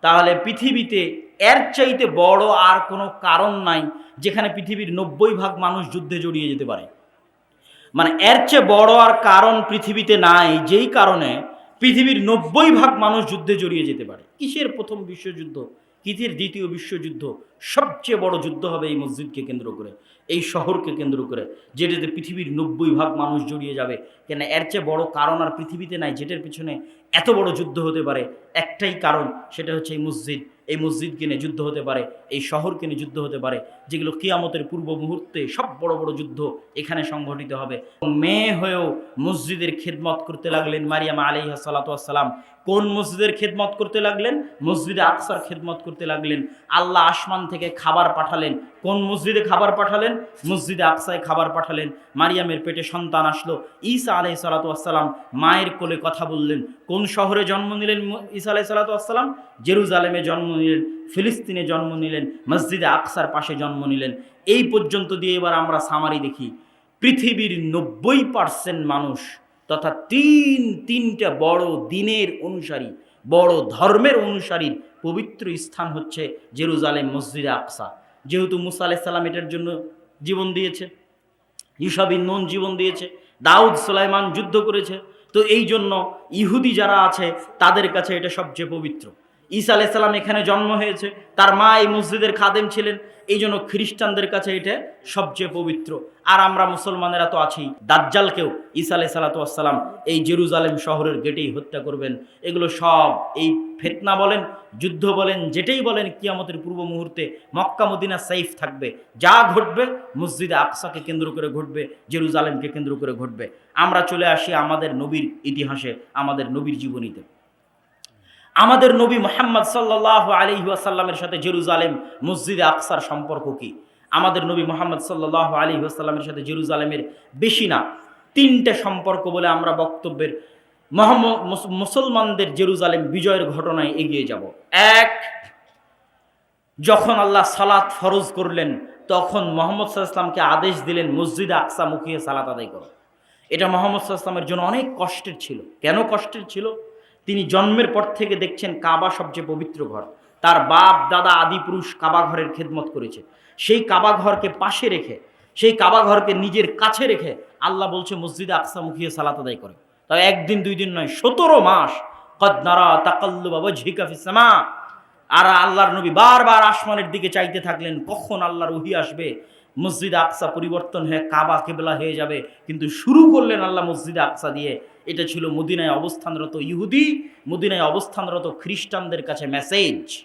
তাহলে পৃথিবীতে এর চাইতে বড় আর কোনো কারণ নাই যেখানে পৃথিবীর নব্বই ভাগ মানুষ যুদ্ধে জড়িয়ে যেতে পারে। মানে এর চেয়ে বড় আর কারণ পৃথিবীতে নাই, যেই কারণে পৃথিবীর নব্বই ভাগ মানুষ যুদ্ধে জড়িয়ে যেতে পারে। কিসের প্রথম বিশ্বযুদ্ধ? কিসের দ্বিতীয় বিশ্বযুদ্ধ? সবচেয়ে বড় যুদ্ধ হবে এই মসজিদকে কেন্দ্র করে। এই শহরকে কেন্দ্র করে, যেটাতে পৃথিবীর নব্বই ভাগ মানুষ জড়িয়ে যাবে। কেন এর চেয়ে বড় কারণ আর পৃথিবীতে নাই, যেটার পিছনে এত বড় যুদ্ধ হতে পারে, একটাই কারণ সেটা হচ্ছে এই মসজিদ। এই মসজিদকে নিয়ে যুদ্ধ হতে পারে, এই শহরকে নিয়ে যুদ্ধ হতে পারে, যেগুলো কিয়ামতের পূর্ব মুহূর্তে সব বড় বড় যুদ্ধ এখানে সংঘটিত হবে। মেয়ে হয়েও মসজিদের খেদমত করতে লাগলেন মারিয়ামা আলী সালাতাম কোন মসজিদের খেদমত করতে লাগলেন? মসজিদে আকসার খেদমত করতে লাগলেন। আল্লাহ আসমান থেকে খাবার পাঠালেন। কোন মসজিদে খাবার পাঠালেন? মসজিদে আকসায় খাবার পাঠালেন। মারিয়ামের পেটে সন্তান আসলো। ঈসা আলাই সালাতাম মায়ের কোলে কথা বললেন। কোন শহরে জন্ম নিলেন ঈসা আলাই সালাতাম জেরুজালেমে জন্ম নিলেন, ফিলিস্তিনে জন্ম নিলেন, মসজিদে আকসার পাশে জন্ম নিলেন। এই পর্যন্ত দিয়ে এবার আমরা সামারি দেখি। পৃথিবীর নব্বই পার্সেন্ট মানুষ তথা তিন, তিনটা বড় দিনের অনুসারী, বড় ধর্মের অনুসারীর পবিত্র স্থান হচ্ছে জেরুজালেম মসজিদে আকসা। যেহেতু মুসা আলাইসাল্লাম এটার জন্য জীবন দিয়েছে ইসাবিন নুন জীবন দিয়েছে, দাউদ সুলাইমান যুদ্ধ করেছে, তো এই জন্য ইহুদি যারা আছে, তাদের কাছে এটা সবচেয়ে পবিত্র। ঈসা আলাইসাল্লাম এখানে জন্ম হয়েছে, তার মা এই মসজিদের খাদেম ছিলেন এই জন্য খ্রিস্টানদের কাছে এটা সবচেয়ে পবিত্র। আর আমরা মুসলমানেরা তো আছি। দাজ্জালকেও ঈসা আলাই সালাতাম এই জেরুজালেম শহরের গেটেই হত্যা করবেন। এগুলো সব এই ফেতনা বলেন, যুদ্ধ বলেন, যেটাই বলেন, কিয়ামতের পূর্ব মুহূর্তে মক্কা, মদিনা সাইফ থাকবে। যা ঘটবে মসজিদে আকসাকে কেন্দ্র করে ঘটবে, জেরুজালেমকে কেন্দ্র করে ঘটবে। আমরা চলে আসি আমাদের নবীর ইতিহাসে, আমাদের নবীর জীবনীতে। আমাদের নবী মোহাম্মদ সাল্লাহ আলী ওয়াসাল্লামের সাথে জেরুজালেম মসজিদে আকসার সম্পর্ক কি? আমাদের নবী মোহাম্মদ সাল্লাহ আলী ওয়াসাল্লামের সাথে জেরুজালেমের বেশি না। তিনটে সম্পর্ক বলে আমরা বক্তব্যের মুসলমানদের জেরুজালেম বিজয়ের ঘটনায় এগিয়ে যাব। এক, যখন আল্লাহ সালাত ফরজ করলেন, তখন মোহাম্মদ সাল্লামকে আদেশ দিলেন, মসজিদে আকসা মুখিয়ে সালাত আদায় করো। এটা মোহাম্মদ সাল্লামের জন্য অনেক কষ্টের ছিল। কেন কষ্টের ছিল? তিনি জন্মের পর থেকে দেখছেন কাবা সবচেয়ে পবিত্র ঘর। তার বাপ, দাদা আদি পুরুষ কাবা ঘরের খেদমত করেছে। সেই কাবা ঘরকে পাশে রেখে, সেই কাবা ঘরকে নিজের কাছে রেখে আল্লাহ বলছে, মসজিদে আকসা মুখিয়ে সালাত আদায় করে। তবে একদিন, দুই দিন নয়, সতেরো মাস কদনারা তাকাল্লু বাবা আর আল্লাহর নবী বারবার আসমানের দিকে চাইতে থাকলেন, কখন আল্লাহর ওহি আসবে? মসজিদ আকসা পরিবর্তন হয়ে কাবা, কেবলা হয়ে যাবে। কিন্তু শুরু করলেন আল্লাহ মসজিদ আকসা দিয়ে। এটা ছিল মদিনায় অবস্থানরত ইহুদি, মদিনায় অবস্থানরত খ্রিস্টানদের কাছে মেসেজ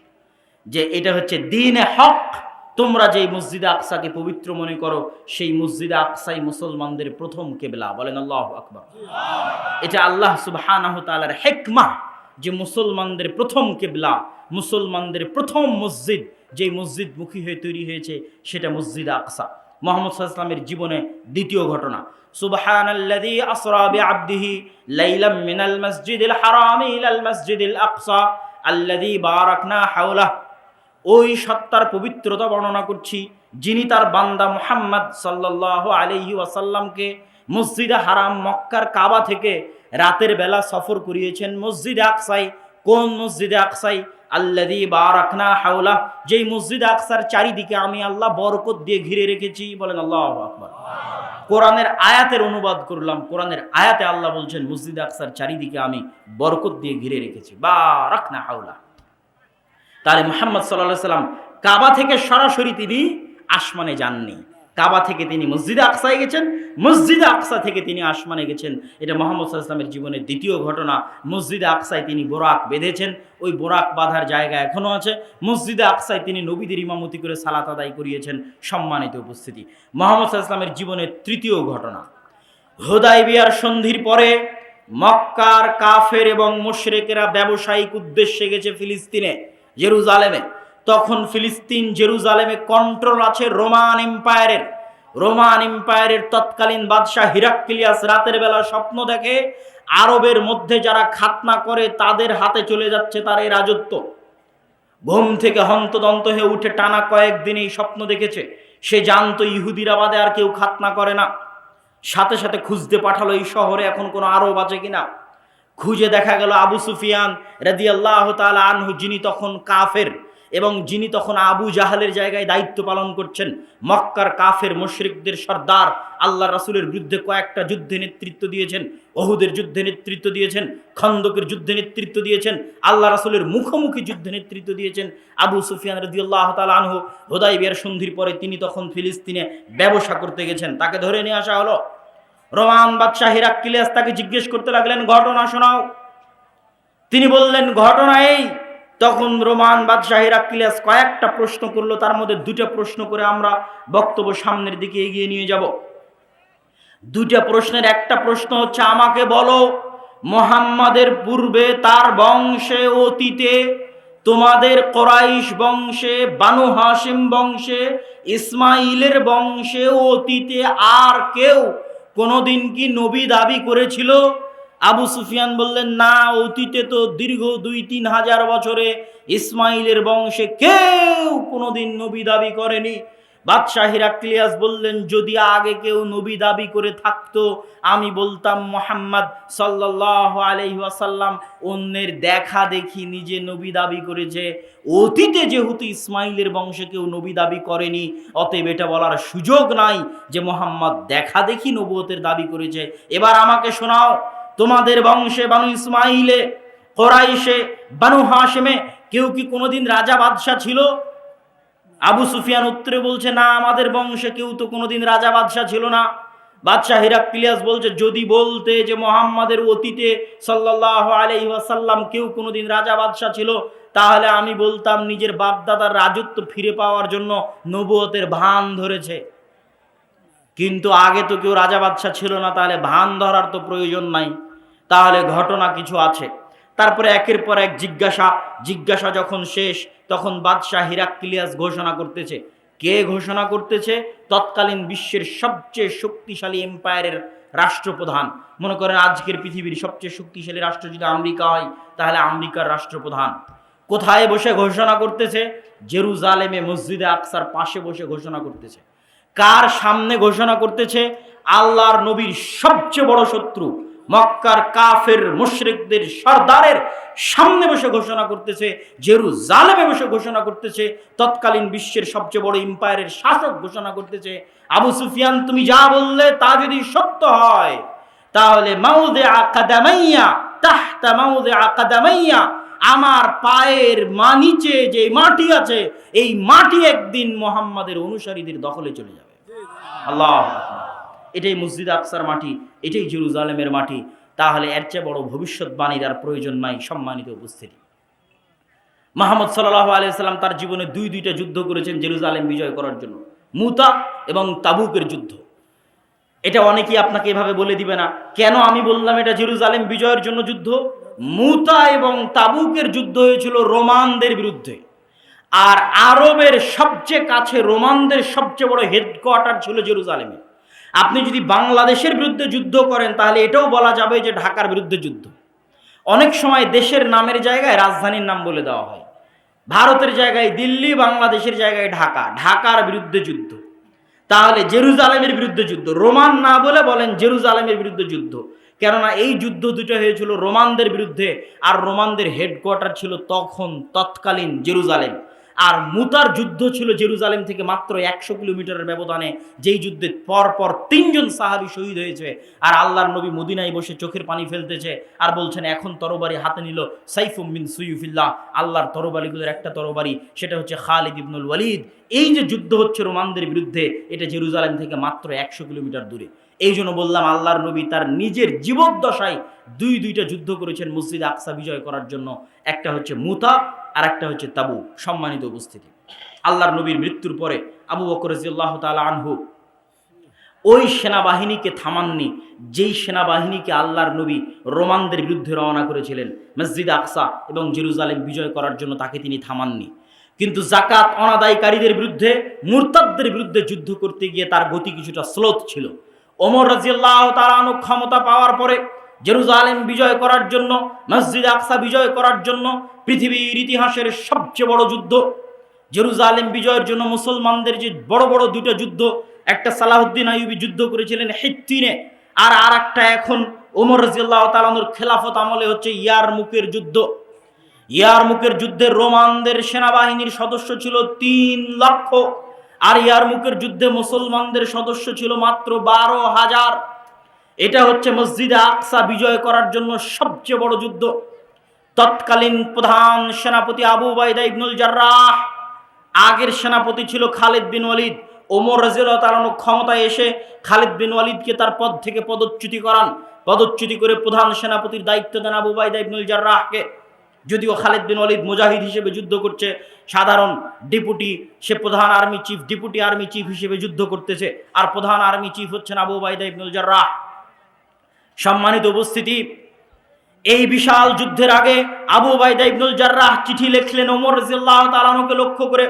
যে এটা হচ্ছে দিনে হক। তোমরা যেই মসজিদে আকসাকে পবিত্র মনে করো, সেই মসজিদে আকসাই মুসলমানদের প্রথম কেবলা। বলেন আল্লাহ আকবর। এটা আল্লাহ তাআলার হেকমা যে মুসলমানদের প্রথম কেবলা, মুসলমানদের প্রথম মসজিদ যেই মসজিদ মুখী হয়ে তৈরি হয়েছে, সেটা মসজিদ আকসা। মোহাম্মদ সাল্লামের জীবনে দ্বিতীয় ঘটনা। সুবহানাল্লাযী আসরা বিআবদিহি লাইলাম মিনাল মাসজিদিল হারামি ইলাল মাসজিদিল আকসা, আল্লাযী বারাকনা হাওলাহ। ওই সত্তার পবিত্রতা বর্ণনা করছি, যিনি তার বান্দা মুহাম্মদ সাল্লাল্লাহু আলাইহি ওয়াসাল্লামকে মসজিদে হারাম মক্কার কাবা থেকে রাতের বেলা সফর করিয়েছেন মসজিদ আকসাই কোন মসজিদে আকসাই? আল্লাদি বারাকনা হাওলা যেই মসজিদ আকসার চারিদিকে আমি আল্লাহ বরকত দিয়ে ঘিরে রেখেছি। বলেন আল্লাহ আকবার। কোরআনের আয়াতের অনুবাদ করলাম। কোরআনের আয়াতে আল্লাহ বলছেন, মসজিদ আকসার চারিদিকে আমি বরকত দিয়ে ঘিরে রেখেছি। বারাকনা হাওলা তাহলে মোহাম্মদ সাল্লাহ সাল্লাম কাবা থেকে সরাসরি তিনি আসমানে যাননি। কাবা থেকে তিনি মসজিদে আকসায় গেছেন। মসজিদে আকসা থেকে তিনি আসমানে গেছেন। এটা মোহাম্মদ সাল্লামের জীবনের দ্বিতীয় ঘটনা। মসজিদে আকসায় তিনি বোরাক বেঁধেছেন। ওই বোরাক বাঁধার জায়গা এখনও আছে। মসজিদে আকসায় তিনি নবীদের ইমামতি করে সালাত আদায় করিয়েছেন সম্মানিত উপস্থিতি। মোহাম্মদ সাল্লামের জীবনের তৃতীয় ঘটনা। হোদাই বিয়ার সন্ধির পরে মক্কার কাফের এবং মুশরেকেরা ব্যবসায়িক উদ্দেশ্যে গেছে ফিলিস্তিনে, জেরুজালেমে। তখন ফিলিস্তিন জেরুজালেমে কন্ট্রোল আছে রোমান এম্পায়ারের। রোমান এম্পায়ারের তৎকালীন বাদশাহ হিরাক্কিলিয়াস রাতের বেলা স্বপ্ন দেখে, আরবের মধ্যে যারা খাতনা করে তাদের হাতে চলে যাচ্ছে তার এই রাজত্ব। ঘুম থেকে হন্তদন্ত হয়ে উঠে টানা কয়েকদিন এই স্বপ্ন দেখেছে। সে জানতো ইহুদিরা বাদে আর কেউ খাতনা করে না। সাথে সাথে খুঁজতে পাঠালো এই শহরে এখন কোনো আরব আছে কিনা। খুঁজে দেখা গেল আবু সুফিয়ান রাদিয়াল্লাহু তাআলা আনহু, যিনি তখন কাফের। এবং যিনি তখন আবু জাহালের জায়গায় দায়িত্ব পালন করছেন, মক্কার কাফের মুশরিকদের সর্দার, আল্লাহ রাসুলের বিরুদ্ধে কয়েকটা যুদ্ধে নেতৃত্ব দিয়েছেন অহুদের যুদ্ধে নেতৃত্ব দিয়েছেন, খন্দকের যুদ্ধে নেতৃত্ব দিয়েছেন, আল্লাহ রাসুলের মুখোমুখি যুদ্ধে নেতৃত্ব দিয়েছেন। আবু সুফিয়ান রাদিয়াল্লাহু তাআলা আনহু হুদাইবিয়ার সন্ধির পরে তিনি তখন ফিলিস্তিনে ব্যবসা করতে গেছেন। তাকে ধরে নিয়ে আসা হলো। রোমান বাদশাহ হিরাক্কিলিয়াস তাকে জিজ্ঞেস করতে লাগলেন, ঘটনা শোনাও। তিনি বললেন, ঘটনা এই তখন রোমান বাদশাহ হিরাক্কিলিয়াস কয়েকটা প্রশ্ন করল, তার মধ্যে দুটো প্রশ্ন করে আমরা বক্তব্য সামনের দিকে এগিয়ে নিয়ে যাব। দুটা প্রশ্নের একটা প্রশ্ন হচ্ছে, আমাকে বলো, মোহাম্মদের পূর্বে তার বংশে, অতীতে তোমাদের কোরাইশ বংশে, বানু হাসিম বংশে ইসমাইলের বংশে, অতীতে আর কেউ কোনোদিন কি নবী দাবি করেছিল? আবু সুফিয়ান বললেন, না, অতীতে তো দীর্ঘ দুই, তিন হাজার বছরে ইসমাইলের বংশে কেউ কোনোদিন নবী দাবি করেনি। বাদশাহ হিরাক্লিয়াস বললেন, যদি আগে কেউ নবী দাবি করে থাকতো, আমি বলতাম মোহাম্মদ সাল্লাহ আলহি ওয়াসাল্লাম, অন্যের দেখা দেখি নিজে নবী দাবি করেছে। অতীতে যেহেতু ইসমাইলের বংশে কেউ নবী দাবি করেনি, অতএব এটা বলার সুযোগ নাই যে মোহাম্মদ দেখা দেখি নবুয়তের দাবি করেছে। এবার আমাকে শোনাও তোমাদের বংশে বানু ইসমাইলে, কোরাইশে, বানু হাসেমে কেউ কি কোনোদিন রাজা বাদশাহ ছিল? আবু সুফিয়ান উত্তরে বলছে, না, আমাদের বংশে কেউ তো কোনোদিন রাজা বাদশাহ ছিল না। বাদশাহ হিরাক্লিয়াস বলছে, যদি বলতে যে মোহাম্মদের অতীতে সাল্লাহ আলহি ওয়াসাল্লাম কেউ কোনোদিন রাজা বাদশাহ ছিল, তাহলে আমি বলতাম নিজের বাপদাদার রাজত্ব ফিরে পাওয়ার জন্য নবুয়তের ভান ধরেছে। কিন্তু আগে তো কেউ রাজা বাদশাহ ছিল না, তাহলে ভান ধরার তো প্রয়োজন নাই। তাহলে ঘটনা কিছু আছে। তারপরে একের পর এক জিজ্ঞাসা জিজ্ঞাসা যখন শেষ, তখন বাদশাহ হিরাক্লিয়াস ঘোষণা করতেছে। কে ঘোষণা করতেছে? তৎকালীন বিশ্বের সবচেয়ে শক্তিশালী এম্পায়ারের রাষ্ট্রপ্রধান। মনে করেন আজকের পৃথিবীর সবচেয়ে শক্তিশালী রাষ্ট্র যদি আমেরিকা হয়, তাহলে আমেরিকার রাষ্ট্রপ্রধান। কোথায় বসে ঘোষণা করতেছে? জেরুজালেমে মসজিদে আকসার পাশে বসে ঘোষণা করতেছে। কার সামনে ঘোষণা করতেছে? আল্লাহর নবীর সবচেয়ে বড় শত্রু। মক্কার কাফের মুশরিকদের সর্দারের সামনে বসে ঘোষণা করতেছে, জেরুজালেমে বসে ঘোষণা করতেছে, তৎকালীন বিশ্বের সবচেয়ে বড় এম্পায়ারের শাসক ঘোষণা করতেছে, আবু সুফিয়ান, তুমি যা বললে তা যদি সত্য হয়, তাহলে মাউদে আকাদামাইয়া তাহতা মাউদে আকাদামাইয়া আমার পায়ের মা নিচে যে মাটি আছে, এই মাটি একদিন মোহাম্মদের অনুসারীদের দখলে চলে যাবে। আল্লাহ এটাই মসজিদ আকসার মাটি, এটাই জেরুজালেমের মাটি। তাহলে এর চেয়ে বড় ভবিষ্যৎবাণীর আর প্রয়োজন নাই সম্মানিত উপস্থিতি। মাহমদ সাল্লাহ আলিয়াল্লাম তার জীবনে দুই দুইটা যুদ্ধ করেছেন জেরুজালেম বিজয় করার জন্য। মুতা এবং তাবুকের যুদ্ধ। এটা অনেকেই আপনাকে এভাবে বলে দিবে না, কেন আমি বললাম এটা জেরুজালেম বিজয়ের জন্য যুদ্ধ? মুতা এবং তাবুকের যুদ্ধ হয়েছিল রোমানদের বিরুদ্ধে। আর আরবের সবচেয়ে কাছে রোমানদের সবচেয়ে বড় হেডকোয়ার্টার ছিল জেরুজালেমে। আপনি যদি বাংলাদেশের বিরুদ্ধে যুদ্ধ করেন, তাহলে এটাও বলা যাবে যে ঢাকার বিরুদ্ধে যুদ্ধ। অনেক সময় দেশের নামের জায়গায় রাজধানীর নাম বলে দেওয়া হয়। ভারতের জায়গায় দিল্লি, বাংলাদেশের জায়গায় ঢাকা। ঢাকার বিরুদ্ধে যুদ্ধ। তাহলে জেরুজালেমের বিরুদ্ধে যুদ্ধ। রোমান না বলে বলেন জেরুজালেমের বিরুদ্ধে যুদ্ধ। কেননা এই যুদ্ধ দুটো হয়েছিল রোমানদের বিরুদ্ধে, আর রোমানদের হেডকোয়ার্টার ছিল তখন তৎকালীন জেরুজালেম। আর মুতার যুদ্ধ ছিল জেরুজালেম থেকে মাত্র একশো কিলোমিটারের ব্যবধানে। যেই যুদ্ধে পর পর তিনজন সাহাবি শহীদ হয়েছে। আর আল্লাহর নবী মদিনায় বসে চোখের পানি ফেলতেছে আর বলছেন, এখন তরবারি হাতে নিল সাইফুম বিন সুইফিল্লাহ। আল্লাহর তরবারিগুলোর একটা তরবারি, সেটা হচ্ছে খালিদ ইবনুল ওয়ালিদ। এই যে যুদ্ধ হচ্ছে রোমানদের বিরুদ্ধে, এটা জেরুজালেম থেকে মাত্র একশো কিলোমিটার দূরে। এই জন্য বললাম আল্লাহর নবী তার নিজের জীবদ্দশায় দুই দুইটা যুদ্ধ করেছেন মসজিদ আকসা বিজয় করার জন্য। একটা হচ্ছে মুতা আর একটা হচ্ছে তাবু সম্মানিত উপস্থিতি। আল্লাহর নবীর মৃত্যুর পরে আবু বকর রাজিয়াল্লাহ তাআলা আনহু ওই সেনাবাহিনীকে থামাননি, যেই সেনাবাহিনীকে আল্লাহর নবী রোমানদের বিরুদ্ধে রওনা করেছিলেন, মসজিদ আকসা এবং জেরুজালেম বিজয় করার জন্য তাকে তিনি থামাননি। কিন্তু জাকাত অনাদায়কারীদের বিরুদ্ধে, মুরতাদদের বিরুদ্ধে যুদ্ধ করতে গিয়ে তার গতি কিছুটা স্লোত ছিল। ওমর রাজিয়াল্লাহ তাআলা আনহু ক্ষমতা পাওয়ার পরে জেরুজালেম বিজয় করার জন্য, মসজিদ আকসা বিজয় করার জন্য পৃথিবীর ইতিহাসের সবচেয়ে বড় যুদ্ধ। জেরুজালেম বিজয়ের জন্য মুসলমানদের যে বড় বড় দুটো যুদ্ধ, একটা সালাহুদ্দিন আইয়ুবী যুদ্ধ করেছিলেন হিত্তিনে, আর আর একটা এখন ওমর রাজিয়াল্লাহ তালানুর খেলাফত আমলে হচ্ছে ইয়ার মুখের যুদ্ধ। ইয়ার মুখের যুদ্ধে রোমানদের সেনাবাহিনীর সদস্য ছিল তিন লক্ষ। আর ইয়ার মুখের যুদ্ধে মুসলমানদের সদস্য ছিল মাত্র বারো হাজার। এটা হচ্ছে মসজিদে আকসা বিজয় করার জন্য সবচেয়ে বড় যুদ্ধ। তৎকালীন প্রধান সেনাপতি আবু বাইদা ইবনুল জার্রাহ, আগের সেনাপতি ছিল খালিদ বিন ওয়ালিদ। ওমর রাজিউল্লাহ তালানু ক্ষমতায় এসে খালিদ বিন ওয়ালিদকে তার পদ থেকে পদচ্যুতি করান। পদচ্যুতি করে প্রধান সেনাপতির দায়িত্ব দেন আবু বাইদা ইবনুল জার্রাহকে। যদিও খালেদ বিন ওয়ালিদ মুজাহিদ হিসেবে যুদ্ধ করছে, সাধারণ ডেপুটি, সে প্রধান army chief, deputy army chief হিসেবে যুদ্ধ করতেছে, আর প্রধান আর্মি চিফ হচ্ছেন আবু বাইদা ইবনুল জার্রাহ। সম্মানিত উপস্থিতি, এই বিশাল যুদ্ধের আগে আবু বাইদা ইবনুল জার্রাহ চিঠি লিখলেন ওমর রাজিয়াল্লাহু তাআলাকে লক্ষ্য করে,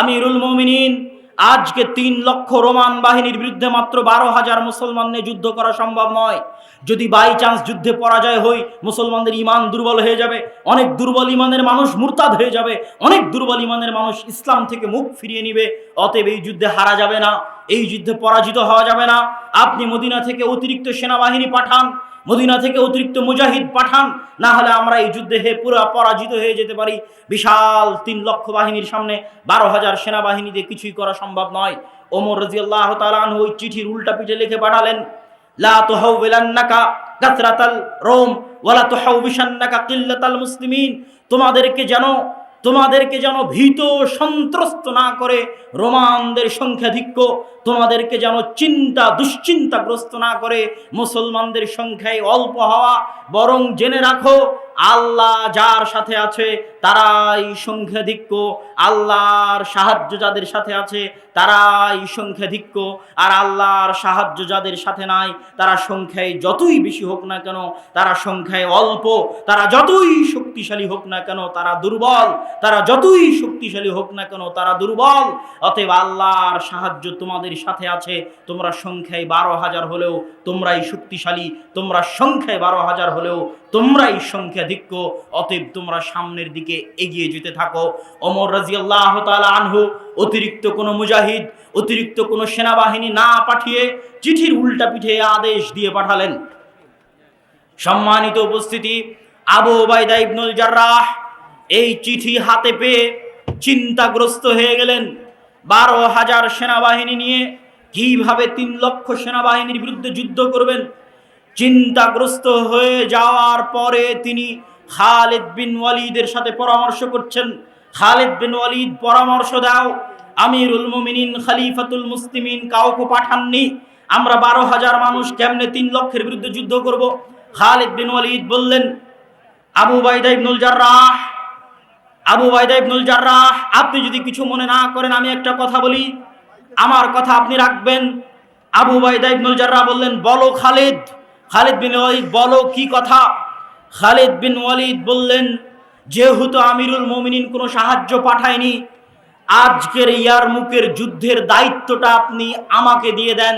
আমিরুল মুমিনিন আজকে তিন লক্ষ রোমান বাহিনীর বিরুদ্ধে মাত্র বারো হাজার মুসলমান নিয়ে যুদ্ধ করা সম্ভব নয়। যদি বাই চান্স যুদ্ধে পরাজয় হই, মুসলমানদের ইমান দুর্বল হয়ে যাবে, অনেক দুর্বল ইমানের মানুষ মুরতাদ হয়ে যাবে, অনেক দুর্বল ইমানের মানুষ ইসলাম থেকে মুখ ফিরিয়ে নিবে, অতএব এই যুদ্ধে হারা যাবে না, এই যুদ্ধে পরাজিত হওয়া যাবে না। আপনি মদিনা থেকে অতিরিক্ত সেনাবাহিনী পাঠান মদিনা থেকে অতিরিক্ত মুজাহিদ পাঠান, না হলে আমরা এই যুদ্ধে হে পুরো পরাজিত হয়ে যেতে পারি। বিশাল তিন লক্ষ বাহিনীর সামনে বারো হাজার সেনাবাহিনী দিয়ে কিছুই করা সম্ভব নয়। ওমর রাজিয়াল্লাহ তালান ওই চিঠির উল্টা পিঠে লিখে পাঠালেন, লা তুহাউবিলান্নাকা কাসরাতাল রোম ওয়ালা তুহাউবিশান্নাকা কিল্লাতাল মুসলিমিন। তোমাদেরকে যেন তোমাদেরকে যেন ভীত সন্ত্রস্ত না করে রোমানদের সংখ্যাধিক্য তোমাদেরকে যেন চিন্তা দুশ্চিন্তাগ্রস্ত না করে মুসলমানদের সংখ্যায় অল্প হওয়া, বরং জেনে রাখো, আল্লাহ যার সাথে আছে তারাই সংখ্যাধিক্য, আল্লাহর সাহায্য যাদের সাথে আছে তারাই সংখ্যাধিক্য আর আল্লাহর সাহায্য যাদের সাথে নাই, তারা সংখ্যায় যতই বেশি হোক না কেন, তারা সংখ্যায় অল্প। তারা যতই শক্তিশালী হোক না কেন, তারা দুর্বল। তারা যতই শক্তিশালী হোক না কেন, তারা দুর্বল। অতএব আল্লাহর সাহায্য তোমাদের সাথে আছে। তোমরা সংখ্যায় বারো হাজার হলেও তোমরাই শক্তিশালী। তোমরা সংখ্যায় বারো হাজার হলেও তোমরাই সংখ্যাধিক্য অতএব তোমরা সামনের দিকে এগিয়ে যেতে থাকো। অমর রাজি আল্লাহ আনহু, অতিরিক্ত কোনো মুজাহিদ, অতিরিক্ত কোনো সেনাবাহিনী না পাঠিয়ে চিঠির উল্টা পিঠে আদেশ দিয়ে পাঠালেন। সম্মানিত উপস্থিতি, আবু ওবায়দা ইবনুল জার্রাহ এই চিঠি হাতে পেয়ে চিন্তাগ্রস্ত হয়ে গেলেন। বারো হাজার সেনাবাহিনী নিয়ে কীভাবে তিন লক্ষ সেনাবাহিনীর বিরুদ্ধে যুদ্ধ করবেন? চিন্তাগ্রস্ত হয়ে যাওয়ার পরে তিনি খালেদ বিন ওয়ালিদের সাথে পরামর্শ করছেন। খালেদ বিন ওয়ালিদ, পরামর্শ দাও। আমিরুল মুমিনিন, খালিফাতুল মুসলিমিন কাউকে পাঠাননি। আমরা বারো হাজার মানুষ কেমনে তিন লক্ষের বিরুদ্ধে যুদ্ধ করব? খালেদ বিন ওয়ালিদ বললেন, আবু বাইদা ইবনুল জার্রাহ, আবু বাইদা ইবনুল জার্রাহ, আপনি যদি কিছু মনে না করেন, আমি একটা কথা বলি। আমার কথা আপনি রাখবেন। আবু বাইদা ইবনুল জার্রাহ বললেন, বলো খালিদ। খালিদ বিন ওয়ালিদ বলো কি কথা? খালিদ বিন ওয়ালিদ বললেন, যেহেতু আমিরুল মোমিনিন কোনো সাহায্য পাঠায়নি, আজকের ইয়ারমুকের যুদ্ধের দায়িত্বটা আপনি আমাকে দিয়ে দেন।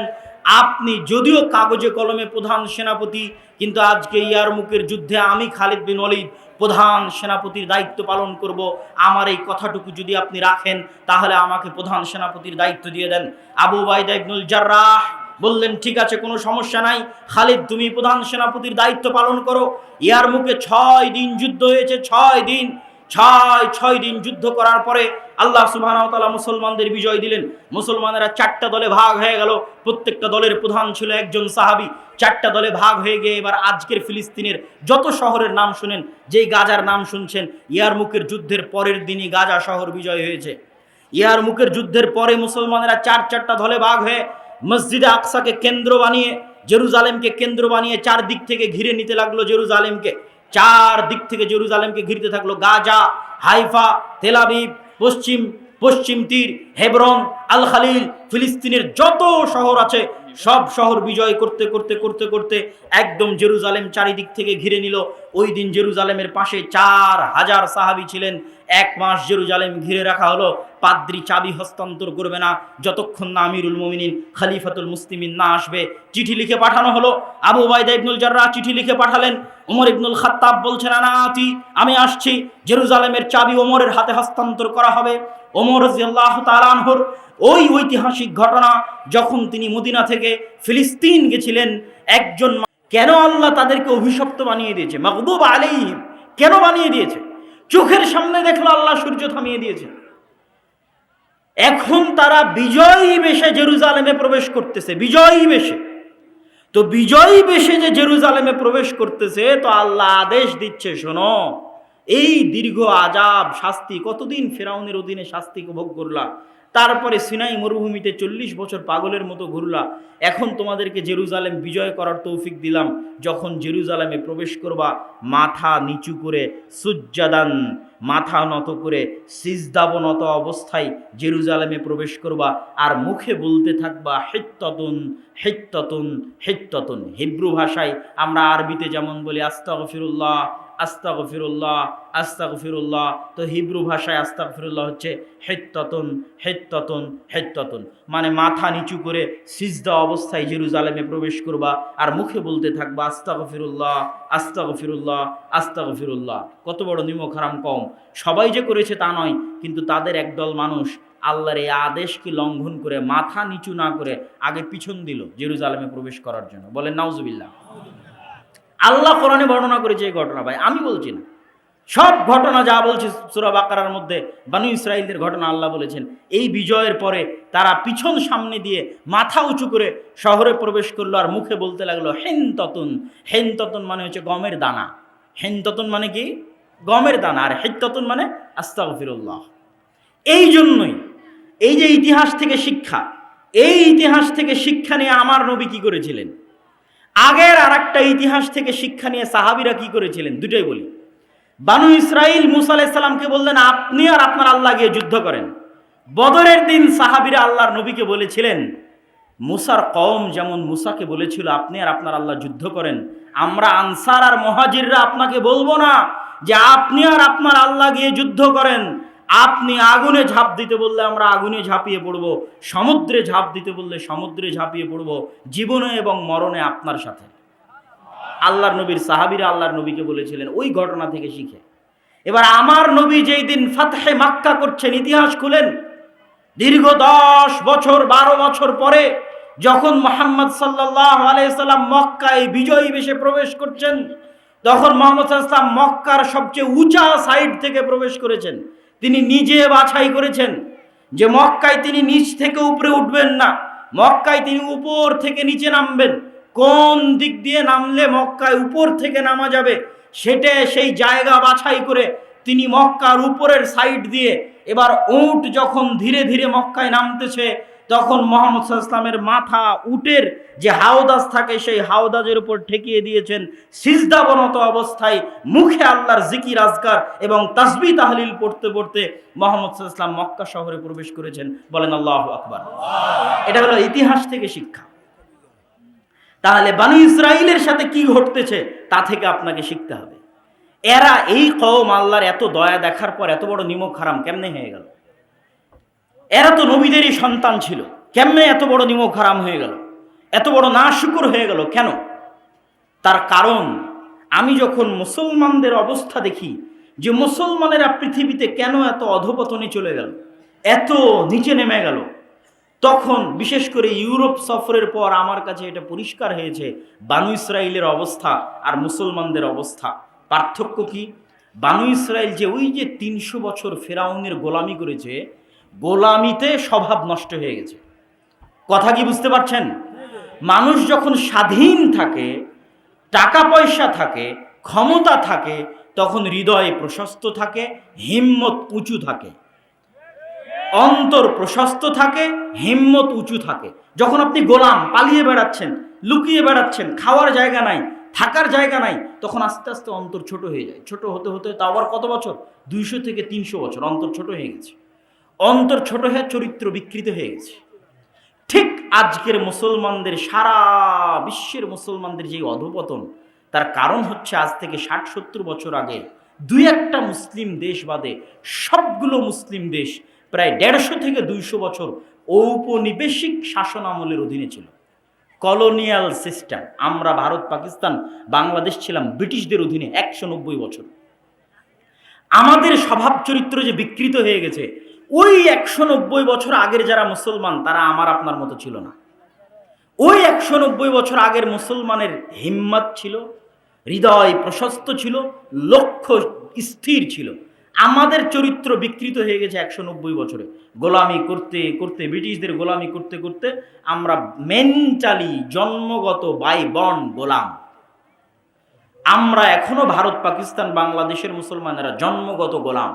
আপনি যদিও কাগজে কলমে প্রধান সেনাপতি, কিন্তু আজকে ইয়ারমুকের যুদ্ধে আমি খালিদ বিন ওয়ালিদ প্রধান সেনাপতির দায়িত্ব পালন করব। আমার এই কথাটুকু যদি আপনি রাখেন, তাহলে আমাকে প্রধান সেনাপতির দায়িত্ব দিয়ে দেন। আবু বাইদা ইবনুল জার্রাহ বললেন, ঠিক আছে, কোনো সমস্যা নাই। খালিদ, তুমি প্রধান সেনাপতির দায়িত্ব পালন করো। ইয়ার মুখে ছয় দিন যুদ্ধ হয়েছে, ছয় দিন। ছয় ছয় দিন যুদ্ধ করার পরে আল্লাহ সুবাহতালা মুসলমানদের বিজয় দিলেন। মুসলমানেরা চারটা দলে ভাগ হয়ে গেল। প্রত্যেকটা দলের প্রধান ছিল একজন সাহাবি। চারটা দলে ভাগ হয়ে গিয়ে এবার আজকের ফিলিস্তিনের যত শহরের নাম শুনেন, যেই গাজার নাম শুনছেন ইয়ারমুকের যুদ্ধের পরের দিনই গাজা শহর বিজয় হয়েছে। ইয়ারমুকের যুদ্ধের পরে মুসলমানেরা চার, চারটা দলে ভাগ হয়ে মসজিদে আকসাকে কেন্দ্র বানিয়ে, জেরুজালেমকে কেন্দ্র বানিয়ে চার দিক থেকে ঘিরে নিতে লাগল জেরুজালেমকে। চার দিক থেকে জেরুজালেমকে ঘিরতে থাকল গাজা, হাইফা তেলাবিব পশ্চিম পশ্চিম তীর, হেবরন, আল খালিল, ফিলিস্তিনের যত শহর আছে, সব শহর বিজয় করতে করতে করতে করতে একদম জেরুজালেম চারিদিক থেকে ঘিরে নিল। ওই দিন জেরুজালেমের পাশে চার হাজার সাহাবি ছিলেন এক মাস জেরুজালেম ঘিরে রাখা হলো, পাদ্রি চাবি হস্তান্তর করবে না। যতক্ষণ না আমিরুল মুমিনিন, খলিফাতুল মুসলিমিন না আসবে, চিঠি লিখে পাঠানো হলো। আবু বাইদা ইবনুল জাররা চিঠি লিখে পাঠালেন ওমর ইবনুল খাত্তাব বলছেন আনাতি আমি আসছি। জেরুজালেমের চাবি ওমরের হাতে হস্তান্তর করা হবে। ওমর রাজিয়াল্লাহু তাআলা আনহুর ওই ঐতিহাসিক ঘটনা, যখন তিনি মদিনা থেকে ফিলিস্তিন গেছিলেন, একজন কেন আল্লাহ তাদেরকে অভিশপ্ত বানিয়ে দিয়েছে? মকদুব আলাইহিম, কেন বানিয়ে দিয়েছে? চোখের সামনে দেখল আল্লাহ সূর্য থামিয়ে দিয়েছে। এখন তারা বিজয়ী বেশে জেরুজালেমে প্রবেশ করতেছে, বিজয়ী বেশে। তো বিজয়ী বেশে যে জেরুজালেমে প্রবেশ করতেছে, তো আল্লাহ আদেশ দিচ্ছে, শোনো, এই দীর্ঘ আজাব শাস্তি, কতদিন ফেরাউনের অধীনে শাস্তি উপভোগ করলা? তারপরে সিনাই মরুভূমিতে চল্লিশ বছর পাগলের মতো ঘুরলা। এখন তোমাদেরকে জেরুজালেম বিজয় করার তৌফিক দিলাম। যখন জেরুজালেমে প্রবেশ করবা, মাথা নিচু করে, সুজ্জাদান, মাথা নত করে, সিজদাবনত অবস্থায় জেরুজালেমে প্রবেশ করবা আর মুখে বলতে থাকবা, হেত্ততুন হেত্ততুন হেত্ততুন। হিব্রু ভাষায় আমরা আরবিতে যেমন বলি, আস্তাগফিরুল্লাহ। আস্তাগফিরুল্লাহ আস্তাগফিরুল্লাহ। তো হিব্রু ভাষায় আস্তাগফিরুল্লাহ হচ্ছে হেত্ততুন হেত্ততুন হেত্ততুন। মানে মাথা নিচু করে সিজদা অবস্থায় জেরুজালেমে প্রবেশ করবা আর মুখে বলতে থাকবা আস্তাগফিরুল্লাহ আস্তাগফিরুল্লাহ আস্তাগফিরুল্লাহ। কত বড় নিমক হারাম কম সবাই যে করেছে তা নয়, কিন্তু তাদের একদল মানুষ আল্লাহর এই আদেশকে লঙ্ঘন করে মাথা নিচু না করে আগে পিছন দিল জেরুজালেমে প্রবেশ করার জন্য। বলেন, নাউজুবিল্লাহ। আল্লাহ কোরআনে বর্ণনা করেছে এই ঘটনা ভাই। আমি বলছি না। সব ঘটনা যা বলছে সুরা বাকারার মধ্যে বানু ইসরায়েলদের ঘটনা আল্লাহ বলেছেন। এই বিজয়ের পরে তারা পিছন সামনে দিয়ে মাথা উঁচু করে শহরে প্রবেশ করল আর মুখে বলতে লাগল হেন ততন হেন ততন মানে হচ্ছে গমের দানা। হেন ততন মানে কি? গমের দানা। আর হেন ততন মানে আস্তাগফিরুল্লাহ। এই জন্যই এই যে ইতিহাস থেকে শিক্ষা, এই ইতিহাস থেকে শিক্ষা নিয়ে আমার নবী কি করেছিলেন? আগের আর একটা ইতিহাস থেকে শিক্ষা নিয়ে সাহাবিরা কি করেছিলেন? দুটোই বলি। বানু ইসরাইল মুসা আলাইসাল্লামকে বললেন, আপনি আর আপনার আল্লাহ গিয়ে যুদ্ধ করেন। বদরের দিন সাহাবিরা আল্লাহর নবীকে বলেছিলেন, মুসার কম যেমন মুসাকে বলেছিল, আপনি আর আপনার আল্লাহ যুদ্ধ করেন। আমরা আনসার আর মহাজিররা আপনাকে বলব না যে আপনি আর আপনার আল্লাহ গিয়ে যুদ্ধ করেন। আপনি আগুনে ঝাঁপ দিতে বললে আমরা আগুনে ঝাঁপিয়ে পড়ব, সমুদ্রে ঝাঁপ দিতে বললে সমুদ্রে ঝাঁপিয়ে পড়ব, জীবনে এবং মরণে আপনার সাথে। আল্লাহর নবীর সাহাবিরা আল্লাহর নবীকে বলেছিলেন, ওই ঘটনা থেকে শিখে। এবার আমার নবী যেই দিন ফাতহে মাক্কা করছেন, ইতিহাস খুলেন, দীর্ঘ দশ বছর, বারো বছর পরে যখন মোহাম্মদ সাল্লাহ আলাইসাল্লাম মক্কায় বিজয়ী বেশে প্রবেশ করছেন, তখন মোহাম্মদ মক্কার সবচেয়ে উঁচা সাইড থেকে প্রবেশ করেছেন। তিনি নিজে বাছাই করেছেন যে মক্কায় তিনি নিচ থেকে উপরে উঠবেন না। মক্কায় তিনি উপর থেকে নিচে নামবেন। কোন দিক দিয়ে নামলে মক্কায় উপর থেকে নামা যাবে? সেটা সেই জায়গা বাছাই করে তিনি মক্কার উপরের সাইড দিয়ে এবার উট যখন ধীরে ধীরে মক্কায় নামতেছে, তখন মোহাম্মদ ইসলামের মাথা উটের যে হাওদাজ থাকে, সেই হাওদাজের উপর ঠেকিয়ে দিয়েছেন সিজদাবনত অবস্থায়, মুখে আল্লাহর জিকির, আজকার এবং তাসবি তাহলিল পড়তে পড়তে মোহাম্মদ ইসলাম মক্কা শহরে প্রবেশ করেছেন। বলেন আল্লাহ আকবর। এটা হলো ইতিহাস থেকে শিক্ষা। তাহলে বানু ইসরায়েলের সাথে কি ঘটতেছে, তা থেকে আপনাকে শিখতে হবে। এরা এই কওম আল্লাহর এত দয়া দেখার পর এত বড় নিমক হারাম কেমনে হয়ে গেল? এরা তো নবীদেরই সন্তান ছিল, কেমনে এত বড় নিমক হারাম হয়ে গেল? এত বড় না শুকুর হয়ে গেল কেন? তার কারণ, আমি যখন মুসলমানদের অবস্থা দেখি যে মুসলমানেরা পৃথিবীতে কেন এত অধপতনে চলে গেল, এত নিচে নেমে গেল, তখন বিশেষ করে ইউরোপ সফরের পর আমার কাছে এটা পরিষ্কার হয়েছে, বানু ইসরায়েলের অবস্থা আর মুসলমানদের অবস্থা। পার্থক্য কি? বানু ইসরায়েল যে ওই যে তিনশো বছর ফেরাউনের গোলামি করেছে, গোলামিতে স্বভাব নষ্ট হয়ে গেছে। কথা কি বুঝতে পারছেন? মানুষ যখন স্বাধীন থাকে, টাকা পয়সা থাকে, ক্ষমতা থাকে, তখন হৃদয় প্রশস্ত থাকে, হিম্মত উঁচু থাকে। অন্তর প্রশস্ত থাকে, হিম্মত উঁচু থাকে। যখন আপনি গোলাম, পালিয়ে বেড়াচ্ছেন, লুকিয়ে বেড়াচ্ছেন, খাওয়ার জায়গা নাই থাকার জায়গা নাই, তখন আস্তে আস্তে অন্তর ছোট হয়ে যায়। ছোট হতে হতে তা আবার কত বছর? দুইশো থেকে তিনশো বছর। অন্তর ছোট হয়ে গেছে। অন্তর ছোট হয়ে চরিত্র বিকৃত হয়ে গেছে। ঠিক আজকের মুসলমানদের, সারা বিশ্বের মুসলমানদের যে অধপতন, তার কারণ হচ্ছে আজ থেকে ষাট সত্তর বছর আগে দুই একটা মুসলিম দেশ বাদে সবগুলো মুসলিম দেশ প্রায় দেড়শো থেকে দুইশো বছর ঔপনিবেশিক শাসন আমলের অধীনে ছিল। Colonial system. আমরা ভারত, পাকিস্তান, বাংলাদেশ ছিলাম ব্রিটিশদের অধীনে একশো নব্বই বছর। আমাদের স্বভাব চরিত্র যে বিকৃত হয়ে গেছে, ওই একশো নব্বই বছর আগের যারা মুসলমান, তারা আমার আপনার মতো ছিল না। ওই একশো নব্বই বছর আগের মুসলমানের হিম্মত ছিল, হৃদয় প্রশস্ত ছিল, লক্ষ্য স্থির ছিল। আমাদের চরিত্র বিকৃত হয়ে গেছে একশো নব্বই বছরে। গোলামি করতে করতে, ব্রিটিশদের গোলামি করতে করতে আমরা মেন্টালি জন্মগত বাই বন গোলাম। আমরা এখনও ভারত, পাকিস্তান, বাংলাদেশের মুসলমানেরা জন্মগত গোলাম।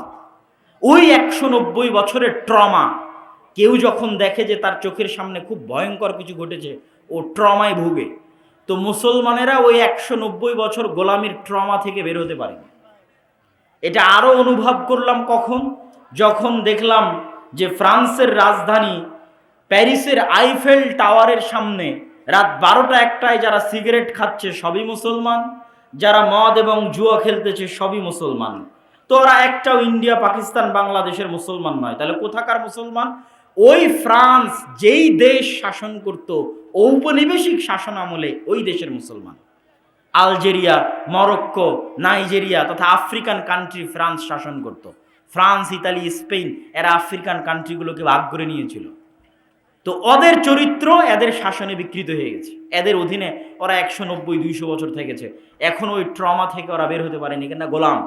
ওই একশো নব্বই বছরের ট্রমা কেউ যখন দেখে যে তার চোখের সামনে খুব ভয়ঙ্কর কিছু ঘটেছে, ও ট্রমায় ভুগে। তো মুসলমানেরা ওই একশো নব্বই বছর গোলামির ট্রমা থেকে বের হতে পারেনি। এটা আরও অনুভব করলাম কখন? যখন দেখলাম যে ফ্রান্সের রাজধানী প্যারিসের আইফেল টাওয়ারের সামনে রাত বারোটা একটায় যারা সিগারেট খাচ্ছে সবই মুসলমান, যারা মদ এবং জুয়া খেলতেছে সবই মুসলমান। তো ওরা একটাও ইন্ডিয়া, পাকিস্তান, বাংলাদেশের মুসলমান নয়। তাহলে কোথাকার মুসলমান? ওই ফ্রান্স যেই দেশ শাসন করত, ঔপনিবেশিক শাসন আমলে ওই দেশের মুসলমান। আলজেরিয়া, মরক্কো, নাইজেরিয়া তথা আফ্রিকান কান্ট্রি ফ্রান্স শাসন করত। ফ্রান্স, ইতালি, স্পেন এরা আফ্রিকান কান্ট্রিগুলোকে ভাগ করে নিয়েছিল। তো ওদের চরিত্র এদের শাসনে বিকৃত হয়ে গেছে। এদের অধীনে ওরা একশো নব্বই, দুইশো বছর থেকেছে। এখন ওই ট্রমা থেকে ওরা বের হতে পারেনি কেন গোলাম।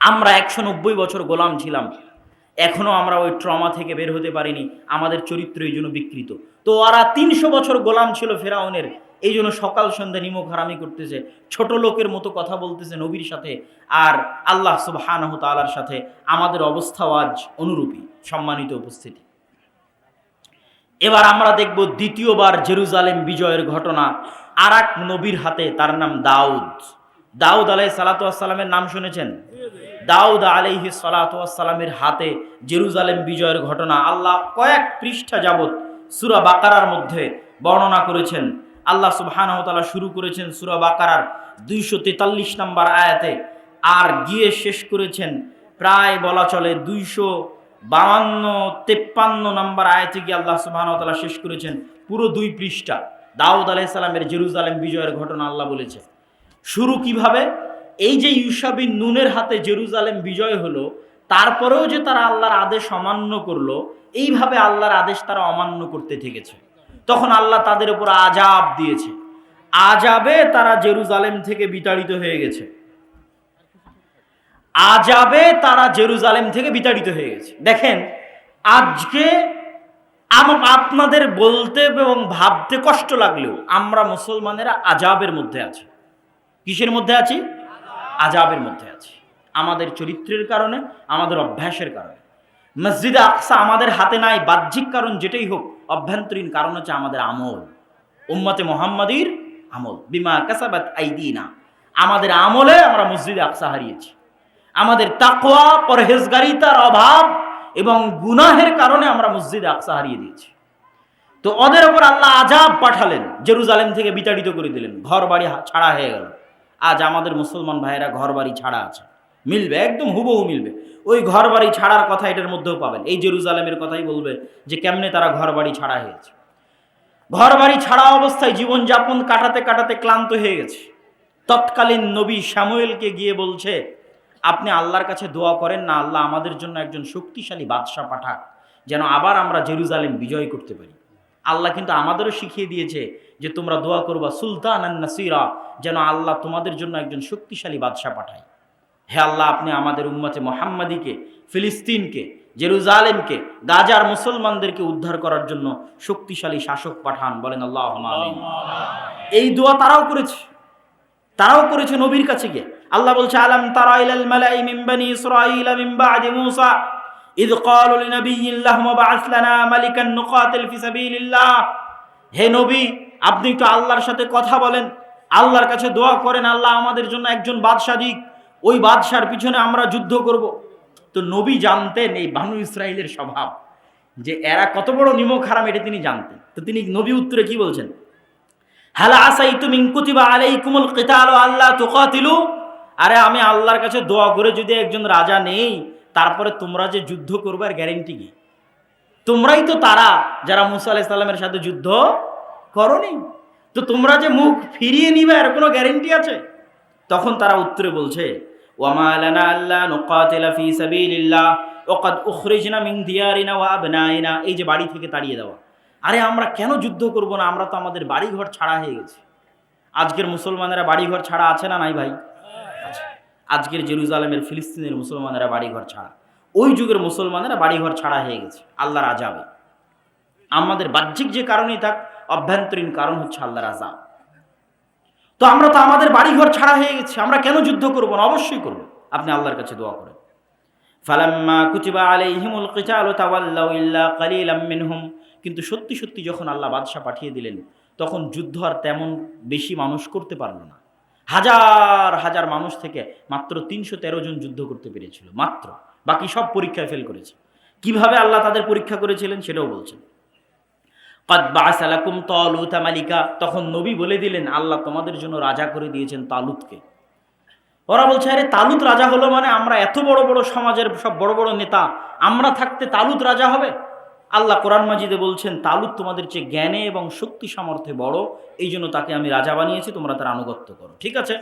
আমরা একশো নব্বই বছর গোলাম ছিলাম। এখনও আমরা ওই ট্রমা থেকে বের হতে পারিনি। আমাদের চরিত্র এই জন্য বিকৃত। তো ওরা তিনশো বছর গোলাম ছিল ফেরাউনের। এই জন্য সকাল সন্ধ্যা নিমক হারামি করতেছে, ছোট লোকের মতো কথা বলতেছে নবীর সাথে আর আল্লাহ সুবহানাহু তাআলার সাথে আমাদের অবস্থাও আজ অনুরূপী সম্মানিত উপস্থিতি। এবার আমরা দেখব দ্বিতীয়বার জেরুজালেম বিজয়ের ঘটনা আর এক নবীর হাতে তার নাম দাউদ। দাউদ আলাই সালাতামের নাম শুনেছেন? দাউদ আলাইহি সালাতামের হাতে জেরুজালেম বিজয়ের ঘটনা আল্লাহ কয়েক পৃষ্ঠা যাবত সুরা বাকারার মধ্যে বর্ণনা করেছেন। আল্লাহ সুবহানাহু শুরু করেছেন সুরা বাকারার দুইশো তেতাল্লিশ নম্বর আয়াতে। আর গিয়ে শেষ করেছেন প্রায় বলা চলে দুইশো বাউান্ন তেপ্পান্ন নম্বর আয়াতে গিয়ে আল্লাহ সুবহানাহু শেষ করেছেন পুরো দুই পৃষ্ঠা। দাউদ আলাইসাল্লামের জেরুজালেম বিজয়ের ঘটনা আল্লাহ বলেছে। শুরু কীভাবে? এই যে ইউসাবিন নুনের হাতে জেরুজালেম বিজয় হলো, তারপরেও যে তারা আল্লাহর আদেশ অমান্য করল, এইভাবে আল্লাহর আদেশ তারা অমান্য করতে থেকেছে। তখন আল্লাহ তাদের উপর আজাব দিয়েছে। আজাবে তারা জেরুজালেম থেকে বিতাড়িত হয়ে গেছে। আজাবে তারা জেরুজালেম থেকে বিতাড়িত হয়ে গেছে। দেখেন, আজকে আপনাদের বলতে এবং ভাবতে কষ্ট লাগলেও আমরা মুসলমানেরা আজাবের মধ্যে আছি। কিসের মধ্যে আছি? আজাবের মধ্যে আছি। আমাদের চরিত্রের কারণে, আমাদের অভ্যাসের কারণে। মসজিদে আকসা আমাদের হাতে নাই, বাহ্যিক কারণ যেটাই হোক, অভ্যন্তরীণ কারণ হচ্ছে আমাদের আমল। উম্মতে মোহাম্মদীর আমল। বিমা কাসাবাত আইদিনা। আমাদের আমলে আমরা মসজিদে আকসা হারিয়েছি। আমাদের তাকোয়া পরহেজগারিতার অভাব এবং গুনাহের কারণে আমরা মসজিদে আকসা হারিয়ে দিয়েছি। তো ওদের ওপর আল্লাহ আজাব পাঠালেন, জেরুজালেম থেকে বিতাড়িত করে দিলেন। ঘর বাড়ি ছাড়া হয়ে গেল। আজ আমাদের মুসলমান ভাইয়েরা ঘর বাড়ি ছাড়া আছে। মিলবে, একদম হুবহু মিলবে। ওই ঘর বাড়ি ছাড়ার কথা এটার মধ্যেও পাবেন। এই জেরুজালেমের কথাই বলবে যে কেমনে তারা ঘর বাড়ি ছাড়া হয়েছে। ঘর বাড়ি ছাড়া অবস্থায় জীবনযাপন কাটাতে কাটাতে ক্লান্ত হয়ে গেছে। তৎকালীন নবী শ্যামুয়েলকে গিয়ে বলছে, আপনি আল্লাহর কাছে দোয়া করেন না, আল্লাহ আমাদের জন্য একজন শক্তিশালী বাদশাহ পাঠাক, যেন আবার আমরা জেরুজালেম বিজয় করতে পারি। আল্লাহ কিন্তু আমাদেরও শিখিয়ে দিয়েছে যে তোমরা দোয়া করবা সুলতান নাসিরা, যেন আল্লাহ তোমাদের জন্য একজন শক্তিশালী বাদশাহ পাঠায়। হে আল্লাহ, আপনি আমাদের উম্মতে মোহাম্মদীকে, ফিলিস্তিনকে, জেরুজালেমকে, গাজার মুসলমানদেরকে উদ্ধার করার জন্য শক্তিশালী শাসক পাঠান। বলেন আল্লাহ এই দোয়া তারাও করেছে। তারাও করেছে নবীর কাছে গিয়ে। আল্লাহ বলছে, আলাম তারা ইলাল মালাই মিন বানি ইসরাঈল মিন বাদি মূসা। ইদ ক্বালু লিনাবিয়্যিল্লাহি মাবআস লানা মালিকান নুকাতিল ফি সাবিলিল্লাহ। হে নবী, আপনি একটু আল্লাহর সাথে কথা বলেন। আল্লাহর কাছে দোয়া করেন, আল্লাহ আমাদের জন্য একজন বাদশা দিক। ওই বাদশার পিছনে আমরা যুদ্ধ করব। তো নবী জানতেন এই বানু ইসরায়েলের স্বভাব, যে এরা কত বড় নিমক হারাম এটা তিনি জানতেন। তো তিনি নবী উত্তরে কি বলছেন? হালা আসাই তুমি কুতিবা আলাইকুমুল কিতাল আল্লাহ তুকাতিলু? আরে, আমি আল্লাহর কাছে দোয়া করে যদি একজন রাজা নেই, তারপরে তোমরা যে যুদ্ধ করবে আর গ্যারেন্টি কি? তোমরাই তো তারা যারা মুসা আলাইহিস সালামের সাথে যুদ্ধ করনি। তো তোমরা যে মুখ ফিরিয়ে নিবে, আর কোনো গ্যারেন্টি আছে? তখন তারা উত্তরে বলছে ওয়ামা লানা আল্লাহ নুকাতিলা ফি সাবিলিল্লাহ ওয়াকাদ উখরিজনা মিন দিয়ারিনা ওয়া আবনাইনা এই যে বাড়ি থেকে তাড়িয়ে দেওয়া। আরে আমরা কেন যুদ্ধ করব না? আমরা তো আমাদের বাড়িঘর ছাড়া হয়ে গেছি। আজকের মুসলমানেরা বাড়িঘর ছাড়া আছে না নাই ভাই? আছে। আজকের জেরুজালেমের ফিলিস্তিনের মুসলমানেরা বাড়িঘর ছাড়া। ওই যুগের মুসলমানেরা বাড়িঘর ছাড়া হয়ে গেছে, আল্লাহর আজাবে আমাদের বাহ্যিক যে কারণেই থাক, অভ্যন্তরীণ কারণ হচ্ছে আল্লাহর আজাব তো আমরা তো আমাদের বাড়িঘর ছাড়া হয়ে গেছি, আমরা কেন যুদ্ধ করব না? অবশ্যই করব। আপনি আল্লাহর কাছে দোয়া করেন। ফালাম্মা কুতিবা আলাইহিমুল কিতালু তাওয়াল্লাউ ইল্লা কালিলাম কিন্তু সত্যি সত্যি যখন আল্লাহ বাদশাহ পাঠিয়ে দিলেন, তখন যুদ্ধ আর তেমন বেশি মানুষ করতে পারল না। হাজার হাজার মানুষ থেকে মাত্র তিনশো তেরো জন যুদ্ধ করতে পেরেছিল, মাত্র। বাকি সব পরীক্ষায় ফেল করেছে। কীভাবে আল্লাহ তাদের পরীক্ষা করেছিলেন সেটাও বলছেন। কদ বাসালাকুম তালুতা মালিকা। তখন নবী বলে দিলেন, আল্লাহ তোমাদের জন্য রাজা করে দিয়েছেন তালুতকে। ওরা বলছে, আরে, তালুত রাজা হলো মানে আমরা এত বড় বড় সমাজের সব বড় বড় নেতা, আমরা থাকতে তালুত রাজা হবে? আল্লাহ কোরআন মাজিদে বলছেন, তালুত তোমাদের চেয়ে জ্ঞানে এবং শক্তি সামর্থ্যে বড় এই জন্য তাকে আমি রাজা বানিয়েছি, তোমরা তার আনুগত্য করো। ঠিক আছে?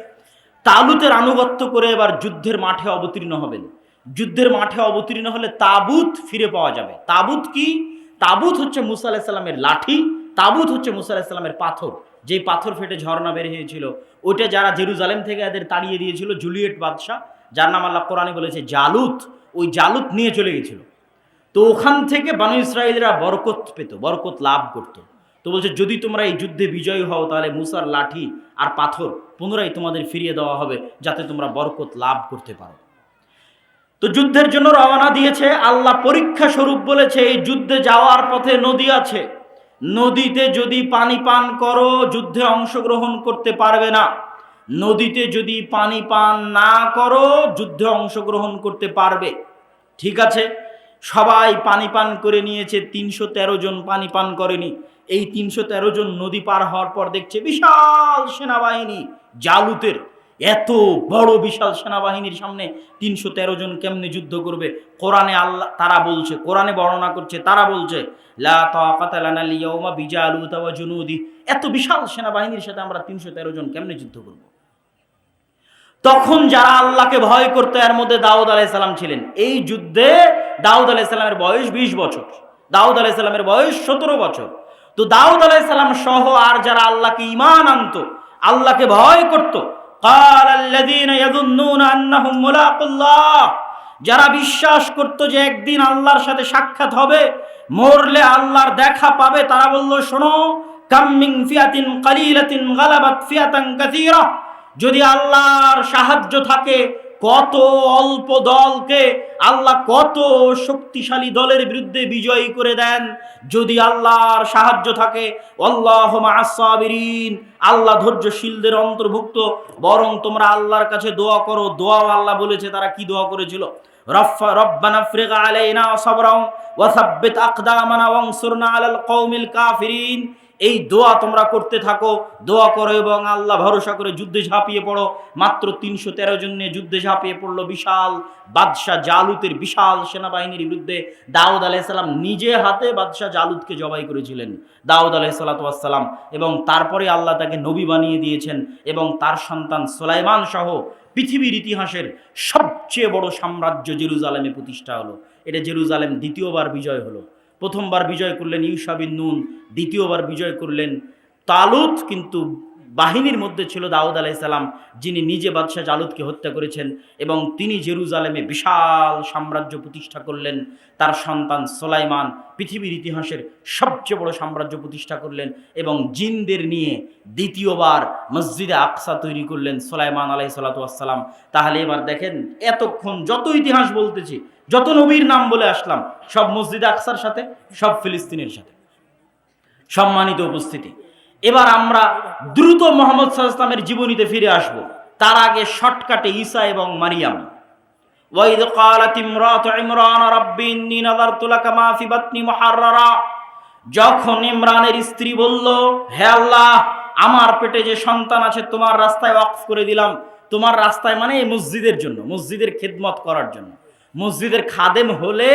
তালুতের আনুগত্য করে এবার যুদ্ধের মাঠে অবতীর্ণ হবেন। যুদ্ধের মাঠে অবতীর্ণ হলে তাবুত ফিরে পাওয়া যাবে। তাবুত কি? তাবুত হচ্ছে মুসা আলাহিসাল্লামের লাঠি, তাবুত হচ্ছে মুসা আলাহিসাল্লামের পাথর। যেই পাথর ফেটে ঝর্ণা বের হয়েছিল, ওইটা যারা জেরুজালেম থেকে এদের তাড়িয়ে দিয়েছিল, জুলিয়েট বাদশাহ, যার নাম আল্লাহ কোরআনে বলেছে জালুত, ওই জালুত নিয়ে চলে গেছিল। তো ওখান থেকে বানু ইসরায়েলরা বরকত পেত, বরকত লাভ করত। তো বলছে, যদি তোমরা এই যুদ্ধে বিজয়ী হও, তাহলে মুসার লাঠি আর পাথর পুনরায় তোমাদের ফিরিয়ে দেওয়া হবে, যাতে তোমরা বরকত লাভ করতে পারো। তো যুদ্ধের জন্য রওনা দিয়েছে। আল্লাহ পরীক্ষা স্বরূপ বলেছে, এই যুদ্ধে যাওয়ার পথে নদী আছে। নদীতে যদি পানি পান করো, যুদ্ধে অংশগ্রহণ করতে পারবে না। নদীতে যদি পানি পান না করো, যুদ্ধে অংশগ্রহণ করতে পারবে। ঠিক আছে? সবাই পানি পান করে নিয়েছে, তিনশো তেরো জন পানি পান করেনি। এই তিনশো তেরো জন নদী পার হওয়ার পর দেখছে বিশাল সেনাবাহিনী, জালুতের। এত বড় বিশাল সেনাবাহিনীর সামনে তিনশো তেরো জন কেমনে যুদ্ধ করবে? কোরআনে আল্লাহ, তারা বলছে, কোরআনে বর্ণনা করছে, তারা বলছে এত বিশাল সেনাবাহিনীর সাথে আমরা তিনশো তেরো জন কেমনে যুদ্ধ করব? তখন যারা আল্লাহকে ভয় করতো, এর মধ্যে দাউদ আলাইসাল্লাম ছিলেন। এই যুদ্ধে দাউদ আলাইসাল্লামের বয়স বিশ বছর, দাউদ আলাইসাল্লামের বয়স সতেরো বছর। তো দাউদ আলাইসাল্লাম সহ আর যারা আল্লাহকে ইমান আনতো, আল্লাহকে ভয় করত قال الذين يظنون انهم ملاقو الله যারা বিশ্বাস করতো যে একদিন আল্লাহর সাথে সাক্ষাৎ হবে মরলে আল্লাহর দেখা পাবে তারা বলল শোনো কাম্মিং ফিয়াতিন কালিলাতিন গালাবাত ফিয়াতান কাসীরা যদি আল্লাহর সাহায্য থাকে কত অল্প দলকে আল্লাহ কত শক্তিশালী দলের বিরুদ্ধে বিজয়ী করে দেন। যদি আল্লাহর সাহায্য থাকে, আল্লাহ মাসাবিরিন আল্লাহ ধৈর্যশীলদের অন্তর্ভুক্ত, বরং তোমরা আল্লাহর কাছে দোয়া করো, দোয়াও আল্লাহ বলেছে, তারা কি দোয়া করেছিল? কওমিল কাফিরিন। এই দোয়া তোমরা করতে থাকো, দোয়া করো এবং আল্লাহ ভরসা করে যুদ্ধে ঝাঁপিয়ে পড়ো। মাত্র তিনশো তেরো জন যুদ্ধে ঝাঁপিয়ে পড়ল বিশাল, বাদশাহ জালুতের বিশাল সেনাবাহিনীর বিরুদ্ধে। দাউদ আলাইসাল্লাম নিজে হাতে বাদশাহ জালুদকে জবাই করেছিলেন, দাউদ আলাইসাল্লাতাম এবং তারপরে আল্লাহ তাকে নবী বানিয়ে দিয়েছেন এবং তার সন্তান সোলাইমান সহ পৃথিবীর ইতিহাসের সবচেয়ে বড় সাম্রাজ্য জেরুজালেমে প্রতিষ্ঠা হলো। এটা জেরুজালেম দ্বিতীয়বার বিজয় হলো। প্রথমবার বিজয় করলেন ইউসাবিন নুন, দ্বিতীয়বার বিজয় করলেন তালুত, কিন্তু বাহিনীর মধ্যে ছিল দাউদ আলাইসাল্লাম যিনি নিজে বাদশাহ জালুদকে হত্যা করেছেন এবং তিনি জেরুজালেমে বিশাল সাম্রাজ্য প্রতিষ্ঠা করলেন। তার সন্তান সোলাইমান পৃথিবীর ইতিহাসের সবচেয়ে বড় সাম্রাজ্য প্রতিষ্ঠা করলেন এবং জিনদের নিয়ে দ্বিতীয়বার মসজিদে আকসা তৈরি করলেন সোলাইমান আলাই সাল্লাতাম তাহলে এবার দেখেন, এতক্ষণ যত ইতিহাস বলতেছি যত নবীর নাম বলে আসলাম সব মসজিদে আকসার সাথে সব ফিলিস্তিনের সাথে সম্মানিত উপস্থিতি এবার আমরা দ্রুত মোহাম্মদ সাল্লামের জীবনীতে ফিরে আসব তার আগে শর্টকাটে ঈসা এবং মারিয়াম ওয়াইদ قالت امرأة عمران رب إني نظرت لك ما في بطني محررا যখন ইমরানের স্ত্রী বলল হে আল্লাহ আমার পেটে যে সন্তান আছে তোমার রাস্তায় ওয়াকফ করে দিলাম তোমার রাস্তায় মানে এই মসজিদের জন্য মসজিদের খেদমত করার জন্য মসজিদের খাদেম হলে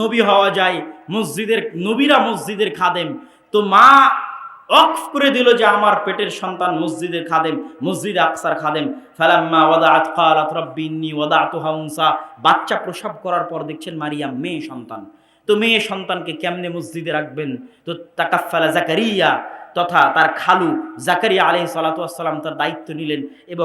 নবী হওয়া যায়, মসজিদের নবীরা মসজিদের খাদেম। তো মা অক্ফ করে দিল যে আমার পেটের সন্তান মসজিদের খাদেম, মসজিদ আকসার খাদেম। ফালাম্মা ওয়াদাআত ক্বালাত রাব্বি ইন্নী ওয়াদাতুহা উনসা। বাচ্চা প্রসব করার পর দেখছেন মারিয়াম মেয়ে সন্তান। তো মেয়ে সন্তানকে কেমনে মসজিদে রাখবেন? তো তাকাফালা জাকারিয়া তথা তার খালু জাকারিয়া আলহ সালাতাম তার দায়িত্ব নিলেন এবং